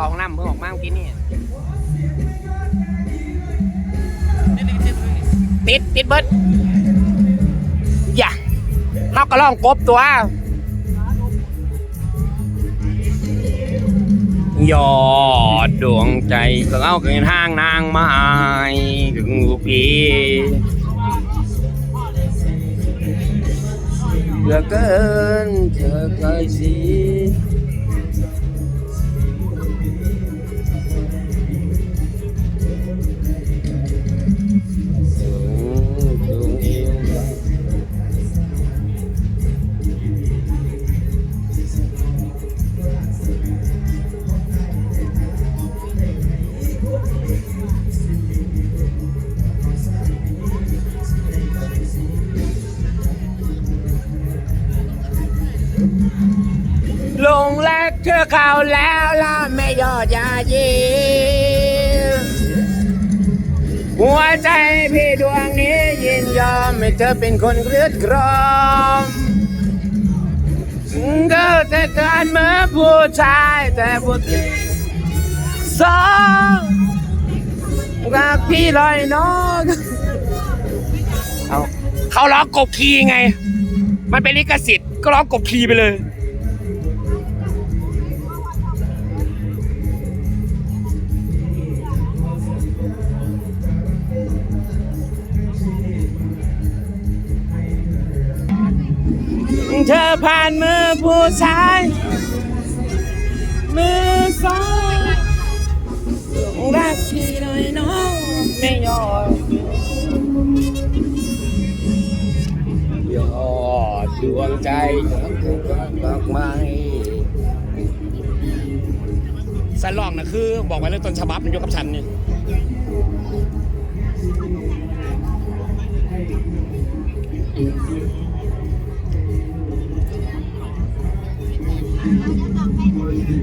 เขาห้องน้ำเพิ่งออกมาเมื่อกี้นี่ติดติดเบิดอย่าเขาก็ลองกบตัวยอดดวงใจก็เอาเกินห้างนางไม้ถึงปีเหลือเกินเธอเคยสีสู กเธอเข้าแล้วล่ะไม่ยอดยายีหัวใจพี่ดวงนี้ยินยอมให้เธอเป็นคนเลือดกรอมก็แต่การเมื่อผู้ชายแต่ผู้หญิงสองรักพี่ลอยน้องเอาเขาร้องกบคีไง มันเป็นลิขสิทธิ์ก็ร้องกบคีไปเลย ผ่านมือผู้ชาย มือสองรักพี่หน่อยน้องไม่ยอมยอดดวงใจของผู้รักมากมายสลองนะคือ บอกไว้เลยต้นฉบับมันยกกับฉันนี่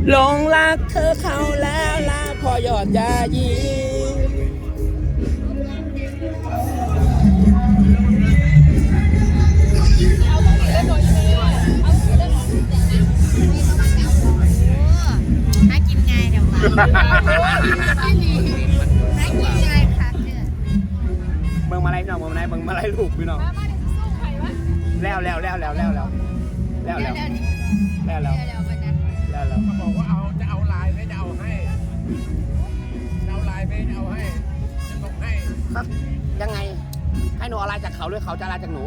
หลงรักเธอเขาแล้วลาพอยอดยายีน่ากินไงเดี๋ยวมาน่ากินไงค่ะเนี่ยเบิ่งมาไล่พี่น้องเบิ่งมาไล่เบิ่งมาไล่ลูกพี่น้อง แล้วแล้วแล้วแล้วแล้วแล้วแล้วเดี๋แล้ยววเดี๋ยว แล้วแล้วเดี๋ยวเดี๋ยวมันนแล้วแล้วมาบอกว่าเอาจะเอาลายไหมจะเอาให้จะเอาลายไหมจะเอาให้จะส่งให้ครับยังไง ให้หนูอะไรจากเขาหรือเขาจะอะไรจากหนู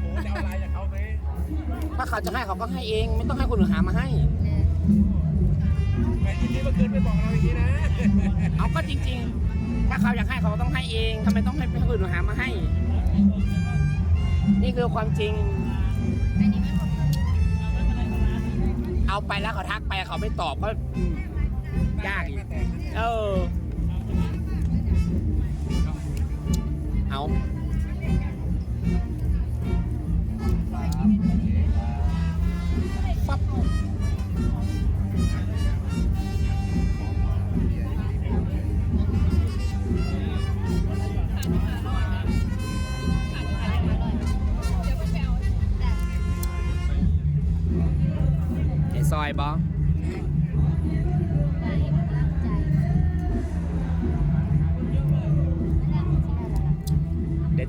โอ้จะเอาลายจากเขาไหมถ้าเขาจะให้เขาก็ให้เอง ไม่ต้องให้คนอื่นหามาให้แหมที่นี่เมื่อคืนไปบอกเราอย่างนี้นะเอาก็จริง ๆ ถ้าเขาอยากให้เขาก็ต้องให้เองทำไมต้องให้คนอื่นหามาให้ นี่คือความจริง อันนี้ไม่หมดเอา ไปแล้วเขาทักไปเขาไม่ตอบก็อืมยากอีกเออ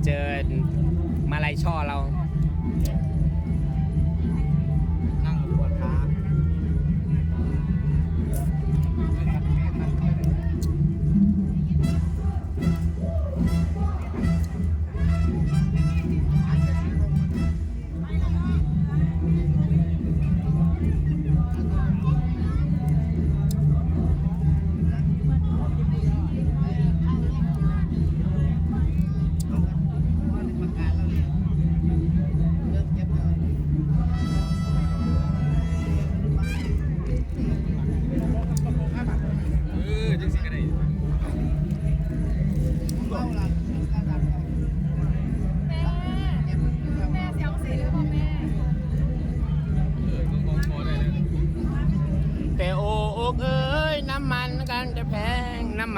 เจอมาลายช่อเรา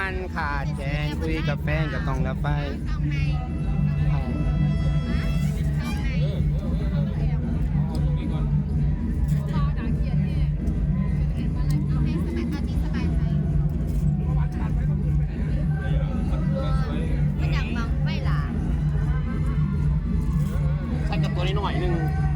ันขาดแกงคุยกับแฟนก็ต้องรับตัวนี้หน่อยหนึง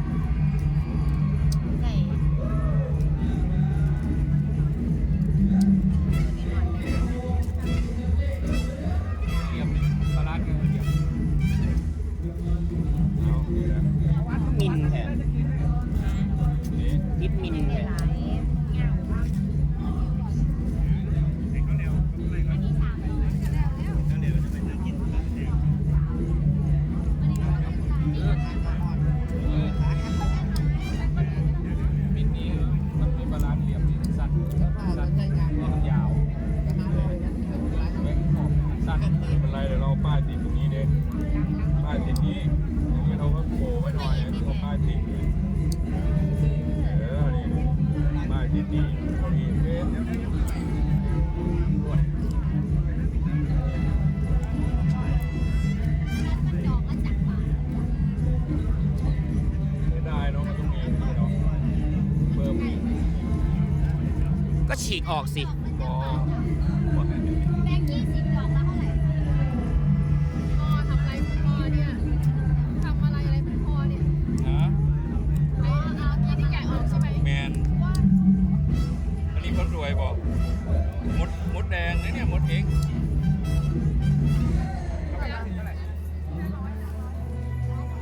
ก็ฉีกออกสิก็แบงค์ยี่สิบดอกละเท่าไหร่พ่อทำอะไรคุณพ่อเนี่ยทำอะไรอะไรคุณพ่อเนี่ยนะไอ้เอาที่ที่แกะออกใช่ไหมแมนว่าอันนี้คนรวยบอกมดมดแดงนะเนี่ยมดเอง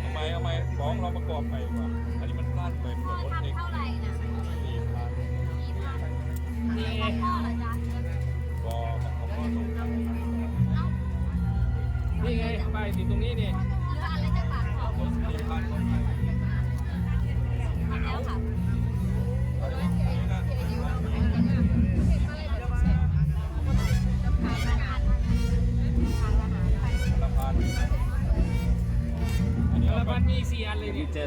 ทำไมทำไมฟ้องเราประกอบไปดีกว่า อันนี้มันพลาดไปมันพ่อมดเองทำเท่าไหร่นะสี่พันกี่พัน ของพ่อเหรอจ๊ะก็ของพ่อส่งเอ้านี่ไงไปติดตรงนี้นี่เหลืออะไรจะปากของคนสี่พันคนไทยทำแล้วค่ะนี่นะทานอาหารทานอาหารไปละพันอันนี้ละเราพันมีสี่อันเลยนี่นี่เจอ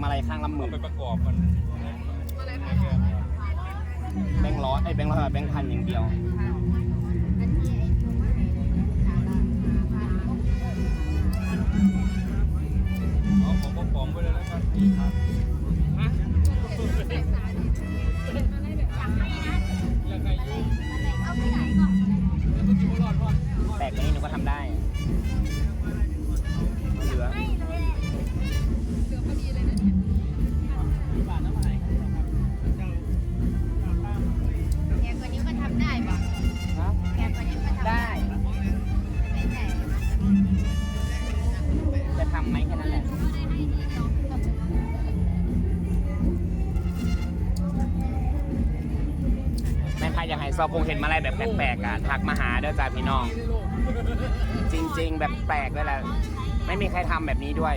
มาลัยข้างละหมื่เอาน แบงค์ร้อยไอ้ยแบงค์ร้อยแบงค์พันอย่างเดียวอันนี้ไอ้ตัวมันขาละพันเอาของกระป๋องไปเลยแล้วกันสี่พันฮะ ซอคงเห็นมาอะไรแบบแปลกๆอะทักมาหาเด้อจ้าพี่น้อง จริง ๆ แบบแปลกด้วยแหละไม่มีใครทำแบบนี้ด้วย